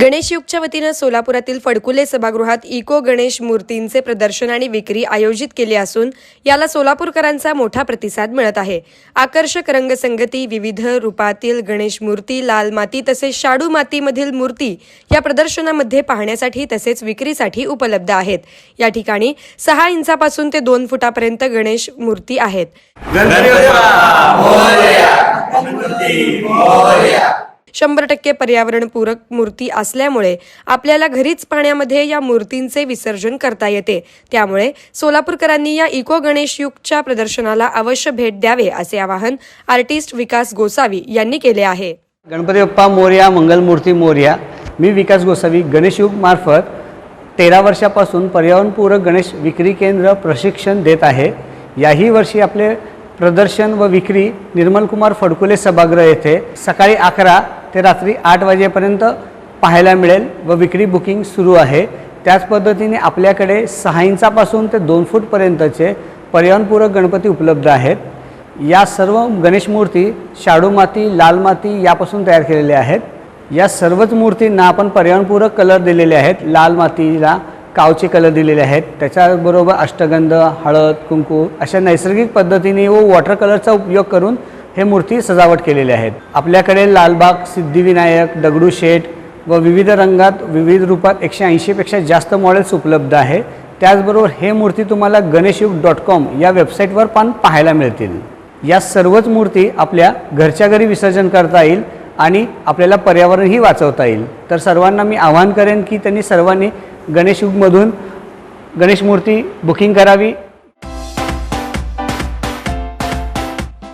गणेश युगच्या वतीनं सोलापुरातील फडकुले सभागृहात इको गणेश मूर्तींचे प्रदर्शन आणि विक्री आयोजित केली असून याला सोलापूरकरांचा मोठा प्रतिसाद मिळत आहे. आकर्षक रंगसंगती विविध रूपातील गणेश मूर्ती लाल माती तसेच शाडू मातीमधील मूर्ती या प्रदर्शनामध्ये पाहण्यासाठी तसेच विक्रीसाठी उपलब्ध आहेत. या ठिकाणी सहा इंचापासून ते दोन फुटापर्यंत गणेश मूर्ती आहेत. शंभर टक्के पर्यावरणपूरक मूर्ती असल्यामुळे आपल्याला घरीच पाण्यामध्ये या मूर्तींचे विसर्जन करता येते. त्यामुळे सोलापूरकरांनी या इको गणेश युगच्या प्रदर्शनाला अवश्य भेट द्यावे असे आवाहन आर्टिस्ट विकास गोसावी यांनी केले आहे. गणपती बाप्पा मोर्या मंगलमूर्ती मोर्या मी विकास गोसावी गणेशयुग मार्फत तेरा वर्षापासून पर्यावरणपूरक गणेश विक्री केंद्र प्रशिक्षण देत आहे. याही वर्षी आपले प्रदर्शन व विक्री निर्मलकुमार फडकुले सभागृह येथे सकाळी अकरा ते रात्री आठ वाजेपर्यंत पाहायला मिळेल व विक्री बुकिंग सुरू आहे. त्याच पद्धतीने आपल्याकडे सहा इंचापासून ते दोन फूटपर्यंतचे पर्यावरणपूरक गणपती उपलब्ध आहेत. या सर्व गणेश मूर्ती शाडू माती लाल माती यापासून तयार केलेल्या आहेत. या सर्वच मूर्तींना आपण पर्यावरणपूरक कलर दिलेले आहेत. लाल मातीला कावचे कलर दिलेले आहेत. त्याच्याबरोबर अष्टगंध हळद कुंकू अशा नैसर्गिक पद्धतीने व वॉटर कलरचा उपयोग करून हे मूर्ती सजावट केलेले आहेत. आपल्याकडे लालबाग सिद्धिविनायक दगडूशेठ व विविध रंगात विविध रूपात एकशे ऐंशीपेक्षा जास्त मॉडेल्स उपलब्ध आहे. त्याचबरोबर हे मूर्ती तुम्हाला गणेशयुग डॉट कॉम या वेबसाईटवर पण पाहायला मिळतील. या सर्वच मूर्ती आपल्या घरच्या घरी विसर्जन करता येईल आणि आपल्याला पर्यावरणही वाचवता येईल. तर सर्वांना मी आवाहन करेन की त्यांनी सर्वांनी गणेशयुगमधून गणेश मूर्ती बुकिंग करावी.